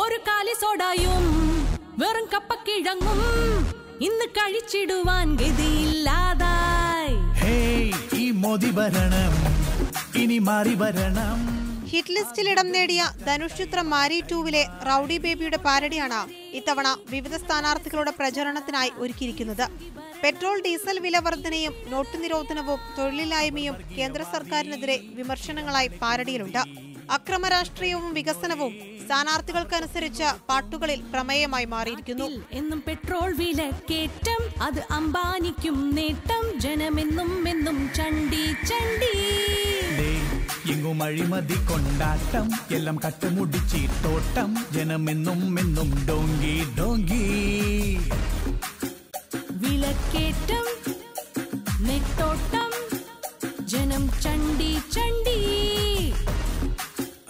ഒരു കാലി സോഡായും വെറും കപ്പക്കിഴങ്ങും ഇന്ന് കഴിച്ചിടുവാൻ ഗതിയില്ലാതായി. ഈ മോദി ഭരണം ഇനി മാറി വരണം. ഹിറ്റ് ലിസ്റ്റിൽ ഇടം നേടിയ ധനുഷ് ചിത്രം മാരി ടൂവിലെ റൌഡി ബേബിയുടെ പാരടിയാണ് ഇത്തവണ വിവിധ സ്ഥാനാർത്ഥികളുടെ പ്രചരണത്തിനായി ഒരുക്കിയിരിക്കുന്നത്. പെട്രോൾ ഡീസൽ വില വർധനയും നോട്ട് നിരോധനവും തൊഴിലില്ലായ്മയും കേന്ദ്ര സർക്കാരിനെതിരെ വിമർശനങ്ങളായി പാരഡിയിലുണ്ട് അക്രമ രാഷ്ട്രീയവും വികസനവും സ്ഥാനാർത്ഥികൾക്കനുസരിച്ച് പാട്ടുകളിൽ പ്രമേയമായി മാറിയിരിക്കുന്നു. എന്നും പെട്രോൾ വില കേറ്റം അത് അംബാനിക്കും നേട്ടം ജനമെന്നും എന്നും ചണ്ടി ചണ്ടി. ദേ, എങ്ങും അഴിമതി കൊണ്ടാട്ടം എല്ലാം കട്ടുമുടിച്ചിട്ടോട്ടം ജനമെന്നും എന്നും ഡോങ്കി ഡോങ്കി. വിലക്കേറ്റം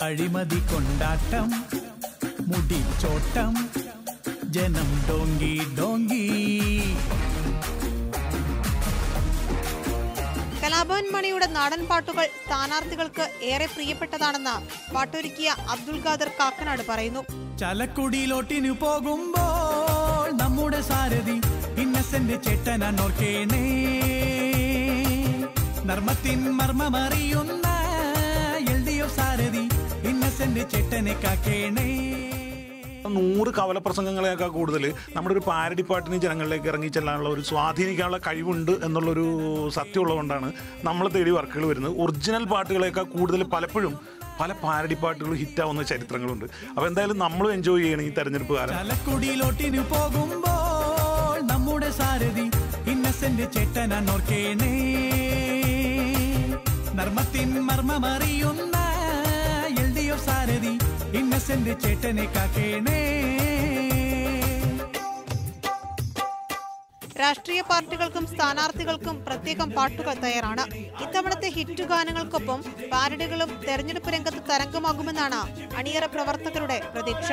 അഴിമതി കൊണ്ടാട്ടം മുടിച്ചോട്ടം ജനം ഡോങ്കി ഡോങ്കി. കലാഭവൻ മണിയുടെ നാടൻ പാട്ടുകൾ സ്ഥാനാർത്ഥികൾക്ക് ഏറെ പ്രിയപ്പെട്ടതാണെന്ന് പാട്ടൊരുക്കിയ അബ്ദുൽ ഖാദർ കാക്കനാട് പറയുന്നു. ചലക്കുടിയിലോട്ടിനു പോകുമ്പോൾ നമ്മുടെ സാരഥി ഇന്നസെന്റ് ചേട്ടനോർക്കേണേ നർമ്മത്തിൻ മർമ്മമറിയുന്ന ചേട്ടനെ കാക്കേണേ. നൂറ് കവലപ്രസംഗങ്ങളെയൊക്കെ കൂടുതൽ നമ്മുടെ ഒരു പാരടി പാട്ടിന് ജനങ്ങളിലേക്ക് ഇറങ്ങി ചെല്ലാനുള്ള ഒരു സ്വാധീനിക്കാനുള്ള കഴിവുണ്ട് എന്നുള്ളൊരു സത്യമുള്ളതുകൊണ്ടാണ് നമ്മൾ തേടി വർക്കുകൾ വരുന്നത്. ഒറിജിനൽ പാട്ടുകളെയൊക്കെ കൂടുതൽ പലപ്പോഴും പല പാരടി പാട്ടുകൾ ഹിറ്റാവുന്ന ചരിത്രങ്ങളുണ്ട്. അപ്പോൾ എന്തായാലും നമ്മളും എൻജോയ് ചെയ്യണം ഈ തെരഞ്ഞെടുപ്പ് കാലം. പോകുമ്പോൾ നമ്മുടെ സാരഥി ഇന്നസെന്റ് ചേട്ടനോർക്കേണേ നർമ്മത്തിൻ മർമ്മമറിയുന്ന എഫ് സാരഥി ഇന്നസെന്റ് ചേട്ടനെ കാക്കേണേ. രാഷ്ട്രീയ പാർട്ടികൾക്കും സ്ഥാനാർത്ഥികൾക്കും പ്രത്യേകം പാട്ടുകൾ തയ്യാറാണ്. ഇത്തവണത്തെ ഹിറ്റ് ഗാനങ്ങൾക്കൊപ്പം പാരഡികളും തെരഞ്ഞെടുപ്പ് രംഗത്ത് തരംഗമാകുമെന്നാണ് അണിയറ പ്രവർത്തകരുടെ പ്രതീക്ഷ.